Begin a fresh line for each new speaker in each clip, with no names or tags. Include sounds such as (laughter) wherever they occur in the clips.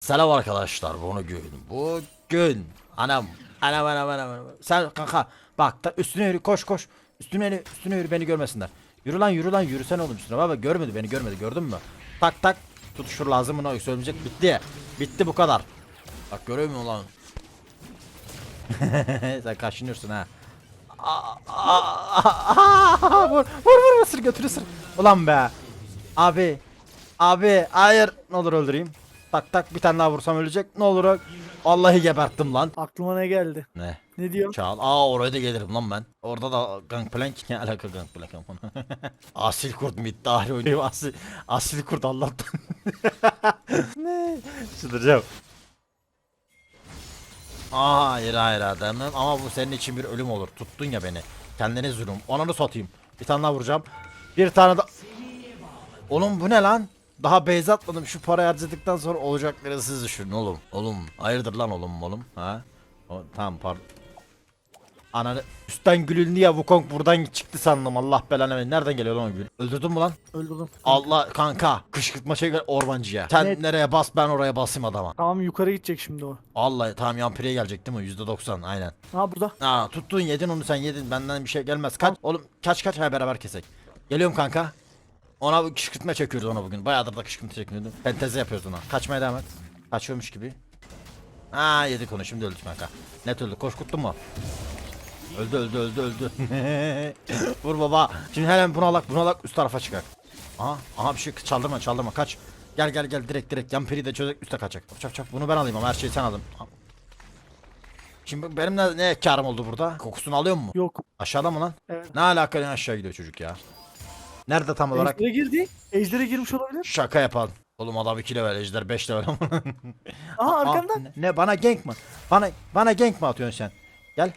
Selam arkadaşlar bugün bugün. Anam anam anam anam sen kanka bak da üstüne yürü koş koş. Üstüne yürü üstüne yürü beni görmesinler. Yürü lan yürü lan yürüsene oğlum üstüne. Baba görmedi beni görmedi gördün mü? Tak tak. Tutuşur lazım bunu söyleyecek bitti. Bitti bu kadar. Bak görüyor musun lan? (laughs) Sen kaşınıyorsun ha. Vur vur vur ısır götür ısır. Ulan be. Abi abi hayır. Ne olur öldüreyim tak tak bir tane daha vursam ölecek ne olur Vallahi geberttim lan
Aklıma ne geldi?
ne
Ne diyor?
Çağal. Aa oraya da gelirim lan ben. Orada da Gangplank ne alaka Gangplank ama. (laughs) asil kurt middahil oynuyor. Asil, asil kurt Allah'tan. (laughs) ne? Çıldıracağım. Aa hayır hayır adamım ama bu senin için bir ölüm olur. Tuttun ya beni. Kendine zulüm. Da satayım. Bir tane daha vuracağım. Bir tane da... Oğlum bu ne lan? Daha base atmadım. Şu parayı harcadıktan sonra olacakları siz düşünün oğlum. Oğlum hayırdır lan oğlum oğlum ha? O, tamam pardon. Ananı üstten gülündü ya Wukong buradan çıktı sandım Allah belanı versin. Nereden geliyor lan o gül? Öldürdün mü lan?
Öldürdüm.
Allah kanka kışkırtma şey ormancıya. Sen
Evet.
nereye bas ben oraya basayım adama.
Tamam yukarı gidecek şimdi o.
Allah tamam yampireye gelecek değil mi? %90 aynen.
Ha burada.
Aa tuttun yedin onu sen yedin benden bir şey gelmez. Kaç oğlum kaç kaç ha beraber kesek. Geliyorum kanka. Ona kışkırtma çekiyoruz ona bugün. Bayağıdır da kışkırtma çekmiyordum. Fentezi yapıyoruz ona. Kaçmaya devam et. Kaçıyormuş gibi. Aa yedik onu şimdi öldü kanka. Net öldü. Koş kuttun mu? Öldü öldü öldü öldü. (laughs) Vur baba. Şimdi hemen bunalak bunalak üst tarafa çıkar. Aha aha bir şey çaldırma çaldırma kaç. Gel gel gel direkt direkt yampiri de çözek üste kaçacak. Çap çap bunu ben alayım ama her şeyi sen aldın. Şimdi benim ne, ne karım oldu burada? Kokusunu alıyor mu?
Yok.
Aşağıda mı lan?
Evet.
Ne alaka aşağı gidiyor çocuk ya? Nerede tam olarak?
Ejder'e girdi. Ejder'e girmiş olabilir.
Şaka yapalım. Oğlum adam 2 level ejder 5 level. (laughs)
Aha
Aa,
arkamdan.
ne, ne, bana gank mi? Bana bana gank mi atıyorsun sen? Gel.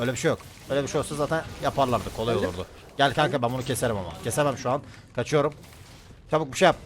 Öyle bir şey yok. Öyle bir şey olsa zaten yaparlardı. Kolay
Öyle.
olurdu. Gel kanka ben bunu keserim ama. Kesemem şu an. Kaçıyorum. Çabuk bir şey yap.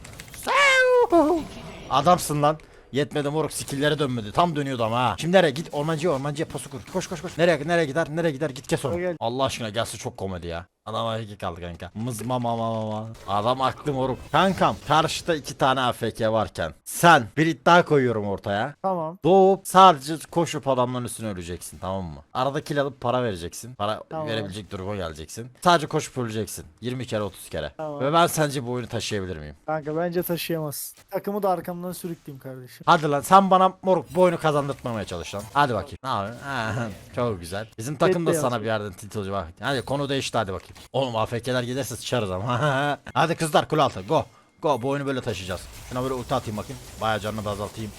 Adamsın lan. Yetmedi moruk skill'lere dönmedi. Tam dönüyordu ama ha. Şimdi nereye git? Ormancıya ormancıya posu kur. Koş koş koş. Nereye nereye gider? Nereye gider? Git kes onu.
Gel.
Allah aşkına gelse çok komedi ya. Adam AFK kaldı kanka. Mızma mama mama. Adam aklı moruk. Kankam karşıda iki tane AFK varken sen bir iddia koyuyorum ortaya.
Tamam.
Doğup sadece koşup adamların üstüne öleceksin tamam mı? Arada kill alıp para vereceksin. Para
Tamam.
verebilecek duruma geleceksin. Sadece koşup öleceksin. 20 kere 30 kere.
Tamam.
Ve ben sence bu oyunu taşıyabilir miyim?
Kanka bence taşıyamaz. Takımı da arkamdan sürükleyeyim kardeşim.
Hadi lan sen bana moruk bu oyunu kazandırtmaya çalış lan. Hadi bakayım. Ne yapıyorsun? Ha, (laughs) Çok güzel. Bizim takım da sana bir yerden tilt olacak. Bak. Hadi konu değişti hadi bakayım. Oğlum AFK'ler giderse sıçarız ama. (laughs) hadi kızlar kul altı go. Go bu oyunu böyle taşıyacağız. Şuna böyle ulti atayım bakayım. Bayağı canını da azaltayım.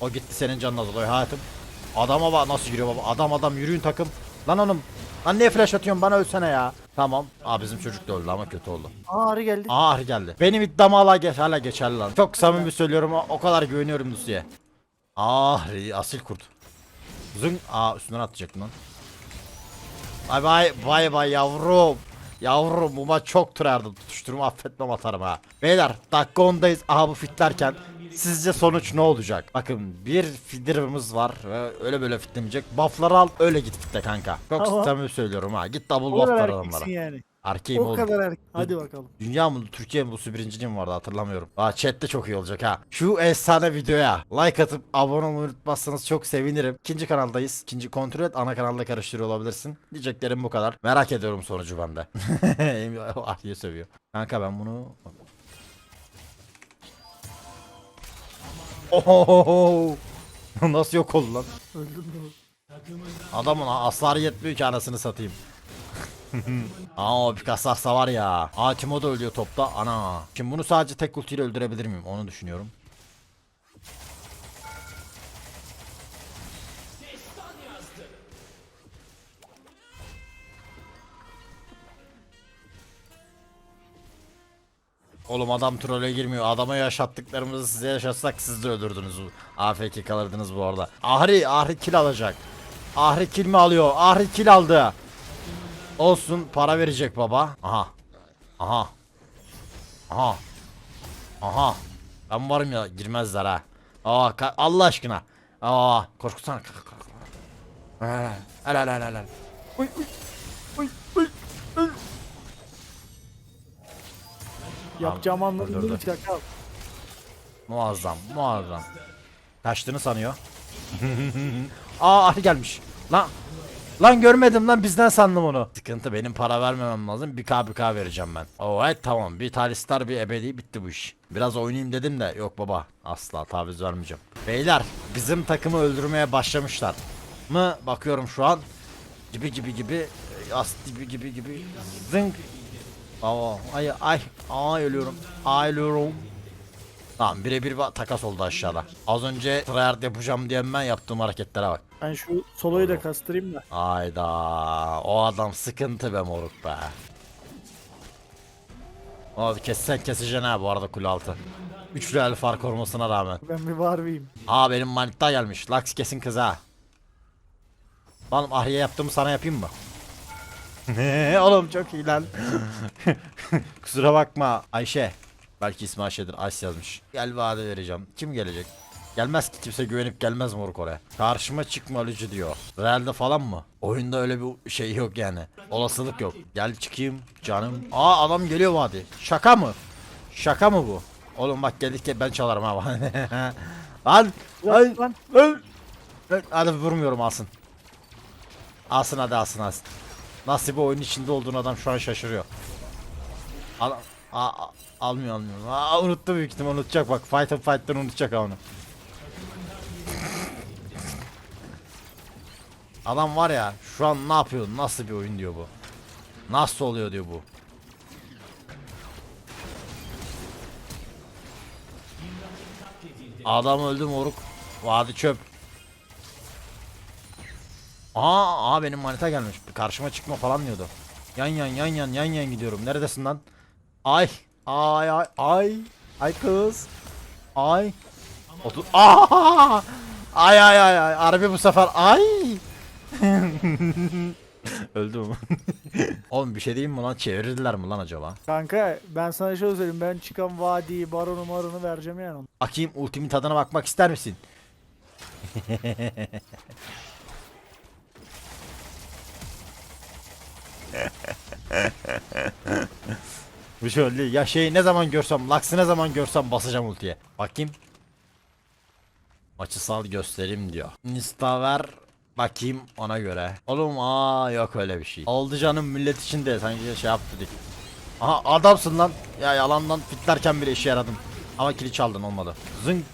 O gitti senin canın azalıyor hayatım. Adama bak nasıl yürüyor baba. Adam adam yürüyün takım. Lan oğlum. Lan niye flash atıyorsun bana ölsene ya. Tamam. Aa bizim çocuk da öldü ama kötü oldu.
Arı geldi.
Ahri geldi. Benim iddiam hala, geç, hala geçerli lan. Çok samimi söylüyorum o, o kadar güveniyorum Lucy'ye. Ahri asil kurt. Zın. Aa üstünden atacaktım lan. Bay bay bay bay yavrum. Yavrum bu maç çok türerdi. Tutuşturumu affetmem atarım ha. Beyler dakika 10'dayız. Aha bu fitlerken sizce sonuç ne olacak? Bakın bir fitlerimiz var ve öyle böyle fitlemeyecek. Buff'ları al öyle git fitle kanka. Çok
Tamam.
söylüyorum ha. Git double buff ver adamlara.
yani.
Erkeğim
O
oğlum.
kadar erkek. Hadi bakalım.
Dünya mı Türkiye mi bu birinciliğim vardı hatırlamıyorum. Aa chatte çok iyi olacak ha. Şu efsane videoya like atıp abone olmayı unutmazsanız çok sevinirim. İkinci kanaldayız. İkinci kontrol et ana kanalda karıştırıyor olabilirsin. Diyeceklerim bu kadar. Merak ediyorum sonucu bende. (laughs) Ahliye sövüyor. Kanka ben bunu... Ohohoho. (laughs) Nasıl yok oldu lan?
Öldün mü?
Adamın asları yetmiyor ki anasını satayım. Aa o Picasso'sa var ya. Aa Timo da ölüyor topta. Ana. Şimdi bunu sadece tek ultiyle öldürebilir miyim? Onu düşünüyorum. Oğlum adam trole girmiyor. Adama yaşattıklarımızı size yaşatsak siz de öldürdünüz. AFK kalırdınız bu arada. Ahri, Ahri kill alacak. Ahri kill mi alıyor? Ahri kill aldı. Olsun para verecek baba. Aha. Aha. Aha. Aha. Ben varım ya girmezler ha. Aa Allah aşkına. Aa korkutsana. Helal helal helal.
Uy uy. Uy uy. uy. Yapacağımı anladın değil mi çakal?
Muazzam, muazzam. Kaçtığını sanıyor. (laughs) Aa Ali gelmiş. Lan Lan görmedim lan bizden sandım onu. Sıkıntı benim para vermemem lazım. Bir k bir k vereceğim ben. Evet tamam. Bir talistar bir ebedi bitti bu iş. Biraz oynayayım dedim de yok baba. Asla taviz vermeyeceğim. Beyler bizim takımı öldürmeye başlamışlar. Mı bakıyorum şu an. Gibi gibi gibi. As gibi gibi gibi. Zınk. Aa, ay ay ay ölüyorum. Ay ölüyorum. Tamam birebir bir takas oldu aşağıda. Az önce tryhard yapacağım diye ben yaptığım hareketlere bak.
Ben şu soloyu da kastırayım da.
Ayda o adam sıkıntı be moruk be. O kessen keseceksin ha bu arada kule altı. Üçlü el fark olmasına rağmen.
Ben bir Barbie'yim.
Aa benim manita gelmiş. Lux kesin kız ha. Lan ahriye yaptığımı sana yapayım mı? Oğlum çok iyi lan. (laughs) Kusura bakma Ayşe. Belki ismi Ayşe'dir. Ayşe yazmış. Gel vade vereceğim. Kim gelecek? Gelmez ki kimse güvenip gelmez moruk oraya. Karşıma çıkma alıcı diyor. Realde falan mı? Oyunda öyle bir şey yok yani. Olasılık yok. Gel çıkayım canım. Aa adam geliyor vadi. Şaka mı? Şaka mı bu? Oğlum bak geldik ben çalarım ha. (laughs) lan. Lan.
Lan.
Öl. Hadi vurmuyorum alsın. Alsın hadi alsın alsın. Nasıl bir oyun içinde olduğunu adam şu an şaşırıyor. Al, a, a- almıyor almıyor. Aa, unuttu büyük ihtimal unutacak bak. Fight of Fight'tan unutacak onu. Adam var ya şu an ne yapıyor? Nasıl bir oyun diyor bu. Nasıl oluyor diyor bu. Adam öldü moruk. Vadi çöp. Aa, aa benim manita gelmiş. Karşıma çıkma falan diyordu. Yan yan yan yan yan yan gidiyorum. Neredesin lan? Ay. Ay ay ay. Ay kız. Ay. Otur. Aa! Ay ay ay ay. Harbi bu sefer ay. (laughs) Öldü mü? (laughs) Oğlum bir şey diyeyim mi lan? Çevirdiler mi lan acaba?
kanka ben sana şöyle söyleyeyim. Ben çıkan vadiyi, baronu maronu vereceğim yani. ona.
Bakayım ultimin tadına bakmak ister misin? (laughs) Bu şöyle ya şeyi ne zaman görsem, Lux'ı ne zaman görsem basacağım ultiye. Bakayım. Maçı sal göstereyim diyor. Insta ver bakayım ona göre. Oğlum aa yok öyle bir şey. Oldu canım millet için de sanki şey yaptı dik. Aha adamsın lan. Ya yalandan fitlerken bile işe yaradım. Ama kili çaldın olmadı. Zınk.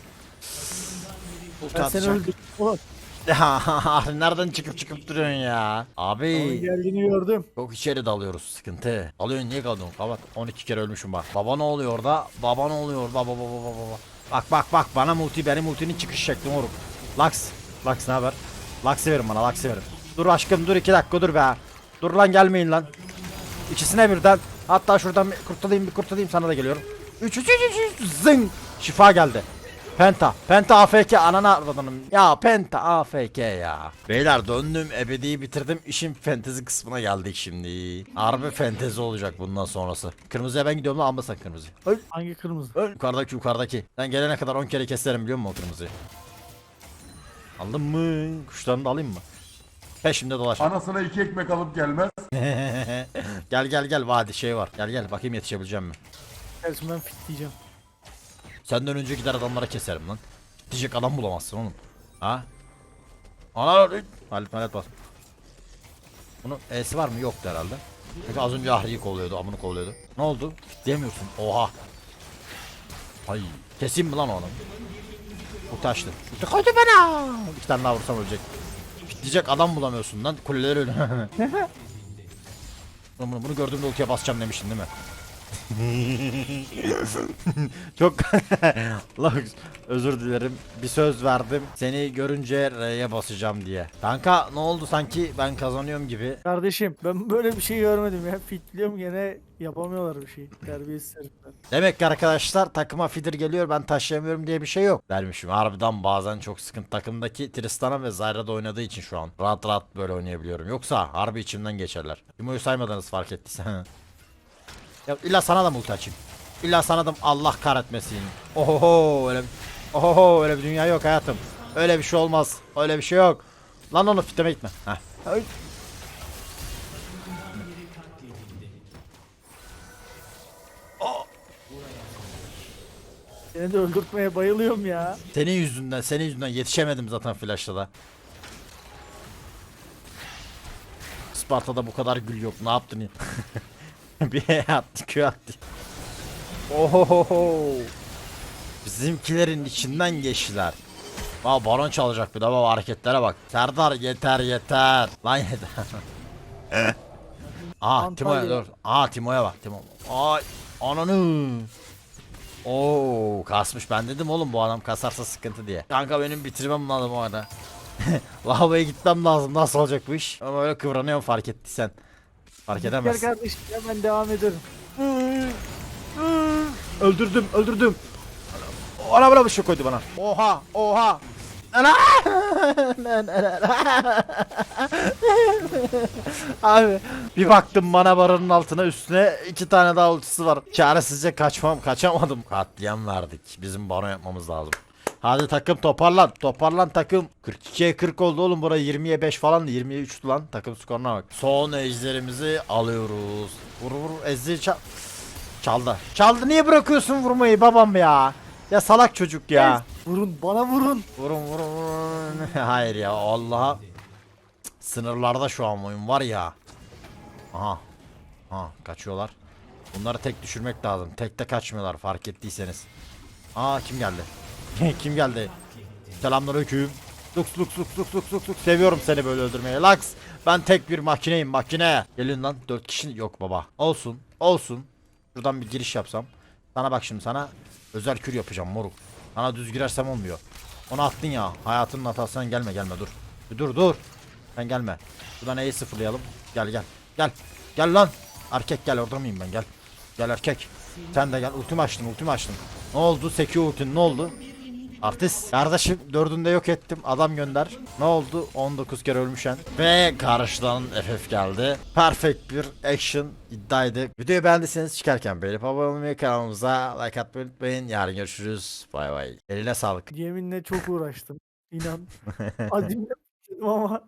Ulti atacak. Ya (laughs) nereden çıkıp çıkıp duruyorsun ya?
onun
Abi.
geldiğini gördüm.
Çok içeri dalıyoruz sıkıntı. Alıyorsun niye kalıyorsun kapat. 12 kere ölmüşüm bak. Baba ne oluyor orada? Baba ne oluyor orada? Baba baba baba. Bak bak bak bana multi benim multinin çıkış şekli moruk. Lux. Lux ne haber? Lux'ı verin bana Lux'ı verin. Dur aşkım dur iki dakika dur be. Dur lan gelmeyin lan. İkisine birden. Hatta şuradan bir kurtulayım bir kurtulayım sana da geliyorum. 3 3 3 3 zing. Şifa geldi. Penta. Penta AFK anana aradanım. Ya Penta AFK ya. Beyler döndüm ebediyi bitirdim. İşin fentezi kısmına geldik şimdi. Harbi fentezi olacak bundan sonrası. Kırmızıya ben gidiyorum lan alma sen kırmızıyı. Öl.
Hangi kırmızı?
Öl. Yukarıdaki yukarıdaki. Ben gelene kadar 10 kere keserim biliyor musun o kırmızıyı? Aldın mı? Kuşlarını da alayım mı? Peşimde dolaş.
Anasına iki ekmek alıp gelmez. (laughs)
gel gel gel vadi şey var. Gel gel bakayım yetişebileceğim mi?
Gelsin ben fit diyeceğim.
Senden önce gider adamlara keserim lan. Diyecek adam bulamazsın oğlum. Ha? Ana Halit Halit bas. Bunun E'si var mı? Yoktu herhalde. Çünkü az önce Ahri'yi kolluyordu, amını kolluyordu. Ne oldu? Diyemiyorsun. Oha. Ay. Keseyim mi lan o adamı? Bu taştı. Koydu bana. İki tane daha vursam ölecek. Diyecek adam bulamıyorsun lan. Kuleleri öyle. (laughs) bunu, bunu, bunu gördüğümde ultiye basacağım demiştin değil mi? (laughs) Çok (laughs) Allah özür dilerim. Bir söz verdim. Seni görünce R'ye basacağım diye. Kanka ne oldu sanki ben kazanıyorum gibi.
Kardeşim ben böyle bir şey görmedim ya. Fitliyorum gene yapamıyorlar bir şey. Terbiyesiz herifler.
Demek ki arkadaşlar takıma feeder geliyor ben taşıyamıyorum diye bir şey yok dermişim. Harbiden bazen çok sıkıntı takımdaki Tristana ve Zyra'da oynadığı için şu an rahat rahat böyle oynayabiliyorum. Yoksa harbi içimden geçerler. Timo'yu saymadınız fark ettiyse. (laughs) ya illa sana da multi açayım. İlla sana da Allah kahretmesin. Oho öyle bir, oho öyle bir dünya yok hayatım. Öyle bir şey olmaz. Öyle bir şey yok. Lan onu fitleme gitme. Heh. Ay.
Seni de öldürtmeye bayılıyorum ya.
Senin yüzünden, senin yüzünden yetişemedim zaten flash'ta da. Sparta'da bu kadar gül yok. Ne yaptın ya? (laughs) (laughs) bir E attı, Q attı. Ohohoho. Bizimkilerin içinden geçtiler. Aa baron çalacak bir de baba hareketlere bak. Serdar yeter yeter. Lan yeter. Aa (laughs) Timo'ya
Antalya.
dur. Aa Timo'ya bak Timo. Ay ananı. Oo kasmış ben dedim oğlum bu adam kasarsa sıkıntı diye. Kanka benim bitirmem lazım o arada. (laughs) Lavaboya gitmem lazım nasıl olacak bu iş? Ama öyle kıvranıyorum fark ettiysen. Fark
Gel
edemezsin.
kardeşim ya ben devam ederim.
öldürdüm öldürdüm. Ana bana bir şey koydu bana. Oha oha. Ana! Abi bir baktım bana barının altına üstüne iki tane daha ultisi var. Çaresizce kaçmam kaçamadım. Katliam verdik. Bizim baron yapmamız lazım. Hadi takım toparlan. Toparlan takım. 42'ye 40 oldu oğlum. Bura 20'ye 5 falan da 20'ye 3 lan. Takım skoruna bak. Son ejderimizi alıyoruz. Vur vur ezderi çal. Çaldı. Çaldı. Niye bırakıyorsun vurmayı babam ya? Ya salak çocuk ya.
Vurun bana vurun.
Vurun vurun vurun. (laughs) Hayır ya Allah'a. Sınırlarda şu an oyun var ya. Aha. Aha kaçıyorlar. Bunları tek düşürmek lazım. Tek de kaçmıyorlar fark ettiyseniz. Aa kim geldi? Kim geldi? Selamünaleyküm. Lux lux lux lux lux lux lux. Seviyorum seni böyle öldürmeyi. Lux. Ben tek bir makineyim makine. Gelin lan 4 kişi yok baba. Olsun. Olsun. Şuradan bir giriş yapsam. Sana bak şimdi sana özel kür yapacağım moruk. Sana düz girersem olmuyor. Onu attın ya. Hayatının hatasından gelme gelme dur. Dur dur. Sen gelme. Şuradan E'yi sıfırlayalım. Gel gel. Gel. Gel lan. Erkek gel orada mıyım ben gel. Gel erkek. Sen de gel. Ultimi açtım ultimi açtım. Ne oldu? Sekiyor ultin ne oldu? Artist. Kardeşim dördünde yok ettim. Adam gönder. Ne oldu? 19 kere ölmüşen. Ve karşıdan FF geldi. Perfect bir action iddiaydı. Videoyu beğendiyseniz çıkarken beğenip abone olmayı kanalımıza like atmayı unutmayın. Yarın görüşürüz. Bay bay. Eline sağlık.
Yeminle çok uğraştım. İnan. (laughs) Azimle ama